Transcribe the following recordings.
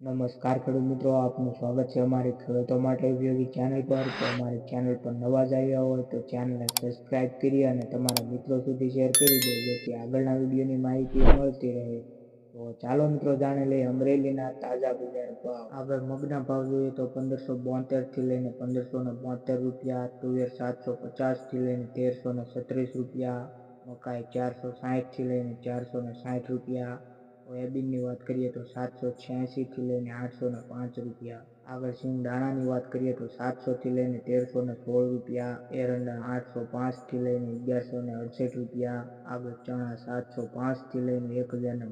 નમસ્કાર ખેડૂત મિત્રો, આપનું સ્વાગત છે અમારી ખેડૂતો માટે ઉપયોગી ચેનલ પર. તો અમારી ચેનલ પર નવા જ આવ્યા હોય તો ચેનલને સબસ્ક્રાઇબ કરી અને તમારા મિત્રો સુધી શેર કરી દો, જેથી આગળના વિડીયોની માહિતી મળતી રહે. તો ચાલો મિત્રો, જાણી લઈએ અમરેલીના તાજા બજાર ભાવ. આગળ મગના ભાવ જોઈએ તો પંદરસો બોતેરથી લઈને પંદરસો ને બોતેર રૂપિયા, તુવેર સાતસો પચાસથી લઈને તેરસો ને છત્રીસ રૂપિયા, મકાઈ ચારસો સાહીઠથી લઈને ચારસો ને સાહીઠ રૂપિયા સોયાબીનની વાત કરીએ તો સાતસો છ્યાસીથી લઈને આઠસો ને પાંચ રૂપિયા. આગળ સિંગ દાણાની વાત કરીએ તો સાતસોથી લઈને તેરસો ને સોળ રૂપિયા. એરંડા આઠસો પાંચથી લઈને અગિયારસો અડસઠ રૂપિયા. આગળ ચણા સાતસો પાંચથી લઈને એક હજાર ને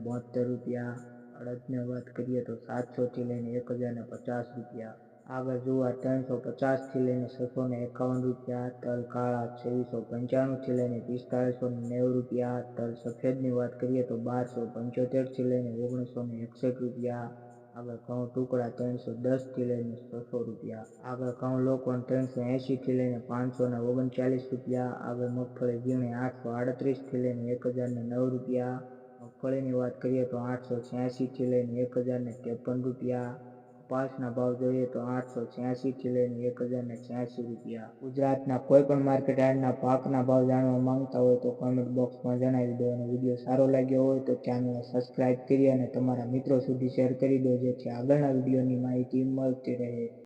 રૂપિયા. અડદની વાત કરીએ તો સાતસોથી લઈને એક હજાર ને પચાસ રૂપિયા. આગળ જુવાર ત્રણસો પચાસથી લઈને છસો ને એકાવન રૂપિયા તલ કાળા છવ્વીસો પંચાણુંથી લઈને પિસ્તાળીસો નેવું રૂપિયા તલ સફેદની વાત કરીએ તો બારસો પંચોતેરથી લઈને ઓગણીસો ને એકસઠ રૂપિયા આગળ ઘઉં ટુકડા ત્રણસો દસથી લઈને છસો રૂપિયા આગળ ઘઉં લોકવન ત્રણસો એંશીથી લઈને પાંચસો ને ઓગણચાલીસ રૂપિયા આગળ મગફળી ઝીણી આઠસો આડત્રીસથી લઈને એક હજાર ને નવ રૂપિયા, મગફળીની વાત કરીએ તો આઠસો છ્યાસીથી લઈને એક હજાર ને ત્રેપન રૂપિયા કપાસના ભાવ જોઈએ તો આઠસો છ્યાસીથી લઈને એક હજાર ને છ્યાસી રૂપિયા. ગુજરાતના કોઈ પણ માર્કેટ યાર્ડના પાકના ભાવ જાણવા માંગતા હોય તો કોમેન્ટ બોક્સમાં જણાવી દો અને વીડિયો સારો લાગ્યો હોય તો ચેનલને સબસ્ક્રાઇબ કરી અને તમારા મિત્રો સુધી શેર કરી દો જેથી આગળના વિડીયોની માહિતી મળતી રહે.